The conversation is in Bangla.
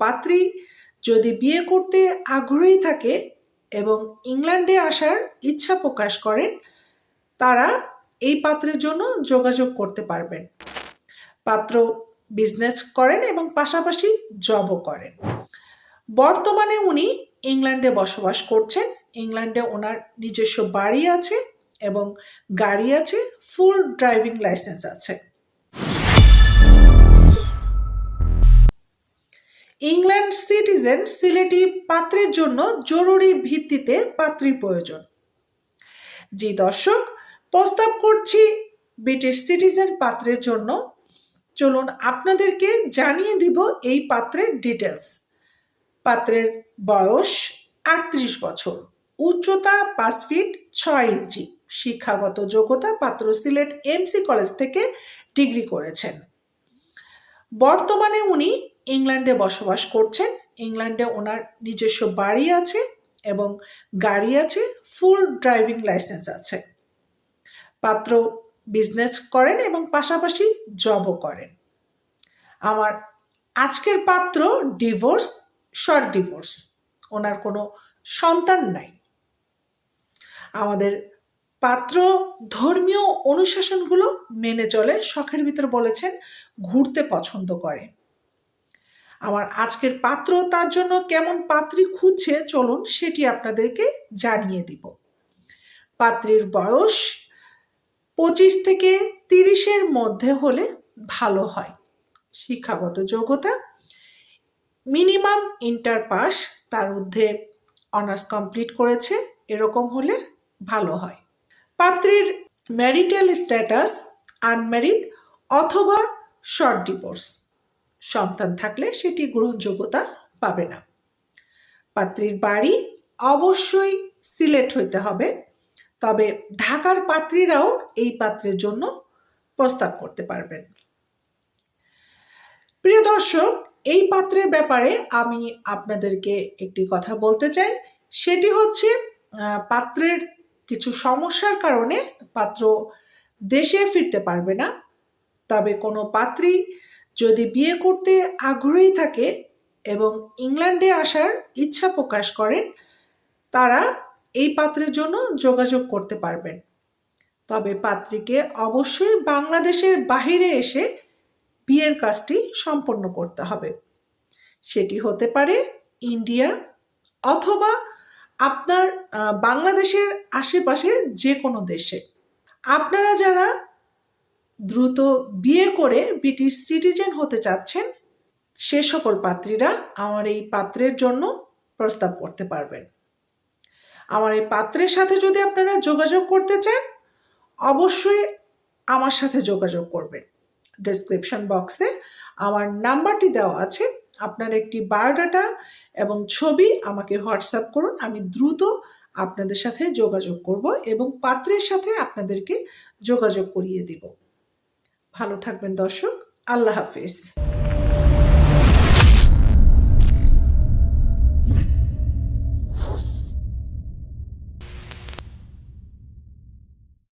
পাত্রী যদি বিয়ে করতে আগ্রহী থাকে এবং ইংল্যান্ডে আসার ইচ্ছা প্রকাশ করেন, তারা এই পাত্রের জন্য যোগাযোগ করতে পারবেন। পাত্র বিজনেস করেন এবং পাশাপাশি জবও করেন। বর্তমানে উনি ইংল্যান্ডে বসবাস করছেন। ইংল্যান্ডে ওনার নিজস্ব বাড়ি আছে এবং গাড়ি আছে ফুল ড্রাইভিং লাইসেন্স আছে। সিটিজেন সিলেটি পাত্রের জন্য জরুরি ভিত্তিতে পাত্রীর প্রয়োজন। জি দর্শক, প্রস্তাব করছি ব্রিটিশ সিটিজেন পাত্রের জন্য। চলুন আপনাদেরকে জানিয়ে দিব এই পাত্রের ডিটেলস পাত্রের বয়স আটত্রিশ বছর, উচ্চতা পাঁচ ফিট ছয় ইঞ্চি। শিক্ষাগত যোগ্যতা পাত্র সিলেট এমসি কলেজ থেকে ডিগ্রি করেছেন। বর্তমানে উনি ইংল্যান্ডে বসবাস করছেন। ইংল্যান্ডে ওনার নিজস্ব বাড়ি আছে এবং গাড়ি আছে ফুল ড্রাইভিং লাইসেন্স আছে। পাত্র বিজনেস করেন এবং পাশাপাশি জবও করেন। আমার আজকের পাত্র ডিভোর্স শর্ট ডিভোর্স ওনার কোনো সন্তান নাই। আমাদের পাত্র ধর্মীয় অনুশাসনগুলো মেনে চলে, শখের ভিতর বলেছেন, ঘুরতে পছন্দ করে। আমার আজকের পাত্র তার জন্য কেমন পাত্রী খুঁজছে, চলুন সেটি আপনাদেরকে জানিয়ে দিব। পাত্রীর বয়স পঁচিশ থেকে তিরিশের মধ্যে হলে ভালো হয়। শিক্ষাগত যোগ্যতা, মিনিমাম ইন্টার পাস, তার ঊর্ধ্বে অনার্স কমপ্লিট করেছে, এরকম হলে ভালো হয়। পাত্রীর ম্যারিটাল স্ট্যাটাস, আনম্যারিড অথবা শর্ট ডিভোর্স। সন্তান থাকলে সেটি গ্রহণযোগ্যতা পাবে না। পাত্রীর বাড়ি অবশ্যই সিলেট হইতে হবে, তবে ঢাকার পাত্রীরাও এই পাত্রের জন্য প্রস্তাব করতে পারবেন। প্রিয় দর্শক, এই পাত্রের ব্যাপারে আমি আপনাদেরকে একটি কথা বলতে চাই। সেটি হচ্ছে পাত্রের কিছু সমস্যার কারণে পাত্র দেশে ফিরতে পারবে না, তবে কোনো পাত্রী যদি বিয়ে করতে আগ্রহী থাকে এবং ইংল্যান্ডে আসার ইচ্ছা প্রকাশ করেন, তারা এই পাত্রের জন্য যোগাযোগ করতে পারবেন। তবে পাত্রীকে অবশ্যই বাংলাদেশের বাহিরে এসে বিয়ের কাজটি সম্পন্ন করতে হবে। সেটি হতে পারে ইন্ডিয়া অথবা আপনার বাংলাদেশের আশেপাশে যে কোনো দেশে। আপনারা যারা দ্রুত বিয়ে করে ব্রিটিশ সিটিজেন হতে চাচ্ছেন, সে সকল পাত্রীরা আমার এই পাত্রের জন্য প্রস্তাব করতে পারবেন। আমার এই পাত্রের সাথে যদি আপনারা যোগাযোগ করতে চান, অবশ্যই আমার সাথে যোগাযোগ করবেন। ডেসক্রিপশন বক্সে আমার নাম্বারটি দেওয়া আছে। আপনার একটি বায়োডাটা এবং ছবি আমাকে হোয়াটসঅ্যাপ করুন, আমি দ্রুত আপনাদের সাথে যোগাযোগ করব এবং পাত্রের সাথে আপনাদেরকে যোগাযোগ করিয়ে দিব। ভালো থাকবেন দর্শক আল্লাহ হাফিজ।